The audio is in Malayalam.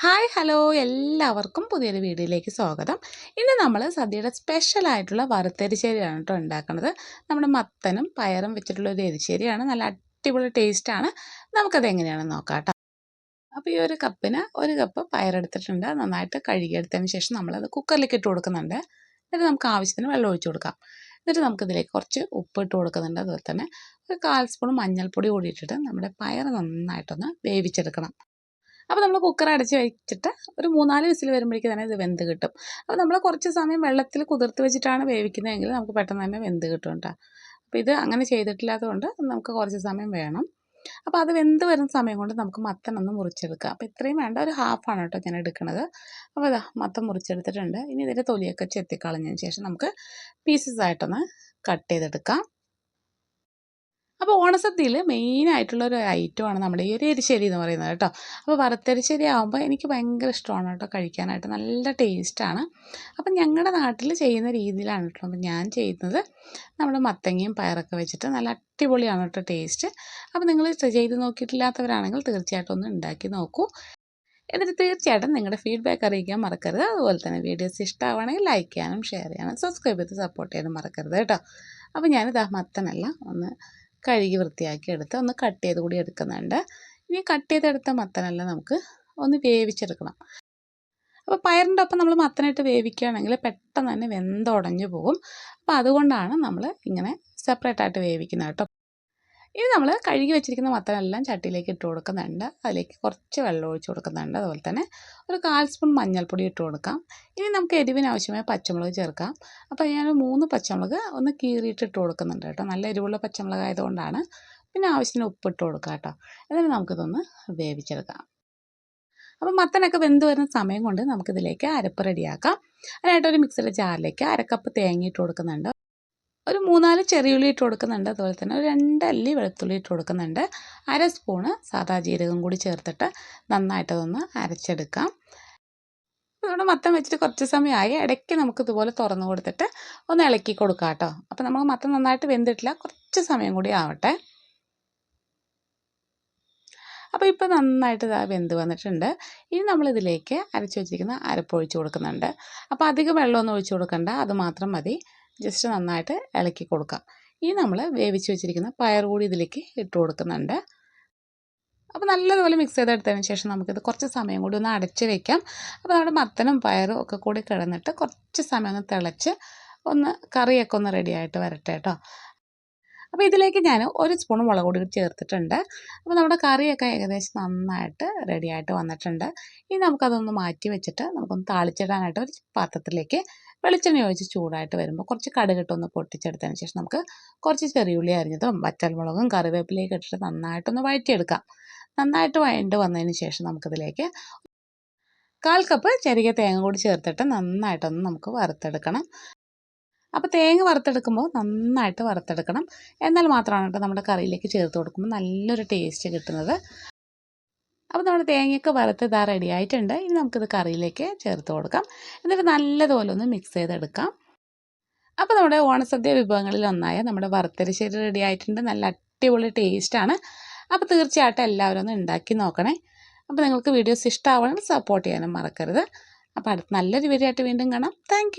ഹായ് ഹലോ എല്ലാവർക്കും പുതിയൊരു വീഡിയോയിലേക്ക് സ്വാഗതം. ഇന്ന് നമ്മൾ സദ്യയുടെ സ്പെഷ്യൽ ആയിട്ടുള്ള വറുത്തരിശ്ശേരിയാണ് കേട്ടോ ഉണ്ടാക്കുന്നത്. നമ്മുടെ മത്തനും പയറും വെച്ചിട്ടുള്ള ഒരു എരിശ്ശേരിയാണ്. നല്ല അടിപൊളി ടേസ്റ്റാണ് നമുക്കത് എങ്ങനെയാണെന്ന് നോക്കാം കേട്ടോ. അപ്പോൾ ഈ ഒരു കപ്പിന് ഒരു കപ്പ് പയറെടുത്തിട്ടുണ്ട് നന്നായിട്ട് കഴുകിയെടുത്തതിന് ശേഷം നമ്മളത് കുക്കറിലേക്ക് ഇട്ട് കൊടുക്കുന്നുണ്ട്. എന്നിട്ട് നമുക്ക് ആവശ്യത്തിന് വെള്ളം ഒഴിച്ചു കൊടുക്കാം. എന്നിട്ട് നമുക്കിതിലേക്ക് കുറച്ച് ഉപ്പ് ഇട്ട് കൊടുക്കുന്നുണ്ട്. അതുപോലെ തന്നെ ഒരു കാൽ സ്പൂൺ മഞ്ഞൾപ്പൊടി കൂടി ഇട്ടിട്ട് നമ്മുടെ പയർ നന്നായിട്ടൊന്ന് വേവിച്ചെടുക്കണം. അപ്പോൾ നമ്മൾ കുക്കർ അടച്ച് വെച്ചിട്ട് ഒരു മൂന്നാൽ വിസിൽ വരുമ്പോഴേക്കും തന്നെ ഇത് വെന്ത് കിട്ടും. അപ്പോൾ നമ്മൾ കുറച്ച് സമയം വെള്ളത്തിൽ കുതിർത്ത് വെച്ചിട്ടാണ് വേവിക്കുന്നതെങ്കിൽ നമുക്ക് പെട്ടെന്ന് തന്നെ വെന്ത് കിട്ടും കേട്ടോ. അപ്പോൾ ഇത് അങ്ങനെ ചെയ്തിട്ടില്ലാത്തതുകൊണ്ട് നമുക്ക് കുറച്ച് സമയം വേണം. അപ്പോൾ അത് വെന്ത് വരുന്ന സമയം കൊണ്ട് നമുക്ക് മത്തൻ ഒന്ന് മുറിച്ചെടുക്കാം. അപ്പോൾ ഇത്രയും വേണ്ട ഒരു ഹാഫാണ് കേട്ടോ ഞാൻ എടുക്കുന്നത് അപ്പോൾ ഇതാ മത്തം മുറിച്ചെടുത്തിട്ടുണ്ട്. ഇനി ഇതിന്റെ തൊലിയൊക്കെ ചെത്തിക്കളഞ്ഞതിന് ശേഷം നമുക്ക് പീസസ് ആയിട്ടൊന്ന് കട്ട് ചെയ്തെടുക്കാം. അപ്പോൾ ഓണസദ്യയിൽ മെയിനായിട്ടുള്ളൊരു ഐറ്റമാണ് നമ്മുടെ ഈ ഒരു എരിശ്ശേരി എന്ന് പറയുന്നത് കേട്ടോ. അപ്പോൾ വറുത്തരിശ്ശേരി ആകുമ്പോൾ എനിക്ക് ഭയങ്കര ഇഷ്ടമാണ് കേട്ടോ കഴിക്കാനായിട്ട്. നല്ല ടേസ്റ്റാണ് അപ്പം ഞങ്ങളുടെ നാട്ടിൽ ചെയ്യുന്ന രീതിയിലാണ് കേട്ടോ. ഞാൻ ചെയ്യുന്നത് നമ്മുടെ മത്തങ്ങയും പയറൊക്കെ വെച്ചിട്ട് നല്ല അടിപൊളിയാണ് കേട്ടോ ടേസ്റ്റ് അപ്പോൾ നിങ്ങൾ ചെയ്ത് നോക്കിയിട്ടില്ലാത്തവരാണെങ്കിൽ തീർച്ചയായിട്ടും ഒന്ന് ഉണ്ടാക്കി നോക്കൂ. എന്നിട്ട് തീർച്ചയായിട്ടും നിങ്ങളുടെ ഫീഡ്ബാക്ക് അറിയിക്കാൻ മറക്കരുത്. അതുപോലെ തന്നെ വീഡിയോസ് ഇഷ്ടമാണെങ്കിൽ ലൈക്ക് ചെയ്യാനും ഷെയർ ചെയ്യാനും സബ്സ്ക്രൈബ് ചെയ്ത് സപ്പോർട്ട് ചെയ്യാനും മറക്കരുത് കേട്ടോ. അപ്പോൾ ഞാനിതാ മത്തനല്ല ഒന്ന് കഴുകി വൃത്തിയാക്കി എടുത്ത് ഒന്ന് കട്ട് ചെയ്ത് കൂടി എടുക്കുന്നുണ്ട്. ഇനി കട്ട് ചെയ്തെടുത്ത മത്തനെല്ലാം നമുക്ക് ഒന്ന് വേവിച്ചെടുക്കണം. അപ്പോൾ പയറിന്റെ ഒപ്പം നമ്മൾ മത്തനായിട്ട് വേവിക്കുകയാണെങ്കിൽ പെട്ടെന്ന് തന്നെ വെന്തുടഞ്ഞു പോകും. അപ്പോൾ അതുകൊണ്ടാണ് നമ്മൾ ഇങ്ങനെ സെപ്പറേറ്റ് ആയിട്ട് വേവിക്കുന്നത് കേട്ടോ. ഇനി നമ്മൾ കഴുകി വെച്ചിരിക്കുന്ന മത്തനെല്ലാം ചട്ടിയിലേക്ക് ഇട്ട് കൊടുക്കുന്നുണ്ട്. അതിലേക്ക് കുറച്ച് വെള്ളം ഒഴിച്ച് കൊടുക്കുന്നുണ്ട്. അതുപോലെ തന്നെ ഒരു കാൽ സ്പൂൺ മഞ്ഞൾപ്പൊടി ഇട്ട് കൊടുക്കാം. ഇനി നമുക്ക് എരിവിന് ആവശ്യമായ പച്ചമുളക് ചേർക്കാം. അപ്പോൾ ഞാൻ മൂന്ന് പച്ചമുളക് ഒന്ന് കീറിയിട്ട് ഇട്ട് കൊടുക്കുന്നുണ്ട് കേട്ടോ. നല്ല എരിവുള്ള പച്ചമുളക് ആയതുകൊണ്ടാണ്. പിന്നെ ആവശ്യത്തിന് ഉപ്പിട്ട് കൊടുക്കാം കേട്ടോ. എന്നിട്ട് നമുക്കിതൊന്ന് വേവിച്ചെടുക്കാം. അപ്പോൾ മത്തനൊക്കെ വെന്ത് വരുന്ന സമയം കൊണ്ട് നമുക്കിതിലേക്ക് അരപ്പ് റെഡിയാക്കാം. അതിനായിട്ട് ഒരു മിക്സിയുടെ ജാറിലേക്ക് അരക്കപ്പ് തേങ്ങ കൊടുക്കുന്നുണ്ട്. ഒരു മൂന്നാൽ ചെറിയുള്ളി ഇട്ട് കൊടുക്കുന്നുണ്ട്. അതുപോലെ തന്നെ ഒരു രണ്ട് അല്ലി വെളുത്തുള്ളി ഇട്ട് കൊടുക്കുന്നുണ്ട്. അര സ്പൂണ് സാദാ ജീരകം കൂടി ചേർത്തിട്ട് നന്നായിട്ടതൊന്ന് അരച്ചെടുക്കാം. നമ്മുടെ മത്തം വെച്ചിട്ട് കുറച്ച് സമയമായി. ഇടയ്ക്ക് നമുക്ക് ഇതുപോലെ തുറന്നു കൊടുത്തിട്ട് ഒന്ന് ഇളക്കി കൊടുക്കാം കേട്ടോ. അപ്പോൾ നമ്മൾ മത്തം നന്നായിട്ട് വെന്തിട്ടില്ല. കുറച്ച് സമയം കൂടി ആവട്ടെ. അപ്പോൾ ഇപ്പോൾ നന്നായിട്ട് ഇതാ വെന്ത് വന്നിട്ടുണ്ട്. ഇനി നമ്മളിതിലേക്ക് അരച്ച് വെച്ചിരിക്കുന്ന അരപ്പൊഴിച്ച് കൊടുക്കുന്നുണ്ട്. അപ്പോൾ അധികം വെള്ളമൊന്നും ഒഴിച്ച് കൊടുക്കണ്ട. അത് മാത്രം മതി. ജസ്റ്റ് നന്നായിട്ട് ഇളക്കി കൊടുക്കാം. ഇനി നമ്മൾ വേവിച്ച് വെച്ചിരിക്കുന്ന പയർ കൂടി ഇതിലേക്ക് ഇട്ട് കൊടുക്കുന്നുണ്ട്. അപ്പോൾ നല്ലതുപോലെ മിക്സ് ചെയ്തെടുത്തതിന് ശേഷം നമുക്കിത് കുറച്ച് സമയം കൂടി ഒന്ന് അടച്ച് വെക്കാം. അപ്പോൾ നമ്മുടെ മത്തനും പയറും ഒക്കെ കൂടി കിടന്നിട്ട് കുറച്ച് സമയം ഒന്ന് തിളച്ച് ഒന്ന് കറിയൊക്കെ ഒന്ന് റെഡി ആയിട്ട് വരട്ടെ കേട്ടോ. അപ്പോൾ ഇതിലേക്ക് ഞാൻ ഒരു സ്പൂൺ മുളക് പൊടി ചേർത്തിട്ടുണ്ട്. അപ്പോൾ നമ്മുടെ കറിയൊക്കെ ഏകദേശം നന്നായിട്ട് റെഡി ആയിട്ട് വന്നിട്ടുണ്ട്. ഇനി നമുക്കതൊന്ന് മാറ്റി വെച്ചിട്ട് നമുക്കൊന്ന് താളിച്ചിടാനായിട്ട് ഒരു പാത്രത്തിലേക്ക് വെളിച്ചെണ്ണ ഒഴിച്ച് ചൂടായിട്ട് വരുമ്പോൾ കുറച്ച് കടുകിട്ടൊന്ന് പൊട്ടിച്ചെടുത്തതിന് ശേഷം നമുക്ക് കുറച്ച് ചെറിയുള്ളി അരിഞ്ഞതും വറ്റൽമുളകും കറിവേപ്പിലേക്ക് ഇട്ടിട്ട് നന്നായിട്ടൊന്ന് വഴറ്റിയെടുക്കാം. നന്നായിട്ട് വഴണ്ട് വന്നതിന് ശേഷം നമുക്കിതിലേക്ക് കാൽ കപ്പ് ചെറിയ തേങ്ങ കൂടി ചേർത്തിട്ട് നന്നായിട്ടൊന്ന് നമുക്ക് വറുത്തെടുക്കണം. അപ്പോൾ തേങ്ങ വറുത്തെടുക്കുമ്പോൾ നന്നായിട്ട് വറുത്തെടുക്കണം. എന്നാൽ മാത്രമാണ് കേട്ടോ നമ്മുടെ കറിയിലേക്ക് ചേർത്ത് കൊടുക്കുമ്പോൾ നല്ലൊരു ടേസ്റ്റ് കിട്ടുന്നത്. അപ്പോൾ നമ്മുടെ തേങ്ങയൊക്കെ വറുത്ത് ഇതാ റെഡി ആയിട്ടുണ്ട്. ഇനി നമുക്കിത് കറിയിലേക്ക് ചേർത്ത് കൊടുക്കാം. എന്നിട്ട് നല്ലതുപോലെ ഒന്ന് മിക്സ് ചെയ്തെടുക്കാം. അപ്പോൾ നമ്മുടെ ഓണസദ്യ വിഭവങ്ങളിൽ ഒന്നായ നമ്മുടെ വറുത്തരിശ്ശേരി റെഡി ആയിട്ടുണ്ട്. നല്ല അടിപൊളി ടേസ്റ്റാണ് അപ്പോൾ തീർച്ചയായിട്ടും എല്ലാവരും ഒന്ന് ഉണ്ടാക്കി നോക്കണേ. അപ്പോൾ നിങ്ങൾക്ക് വീഡിയോസ് ഇഷ്ടമാവണമെങ്കിൽ സപ്പോർട്ട് ചെയ്യാനും മറക്കരുത്. അപ്പോൾ അടുത്ത നല്ലൊരു വീഡിയോ ആയിട്ട് വീണ്ടും കാണാം. താങ്ക്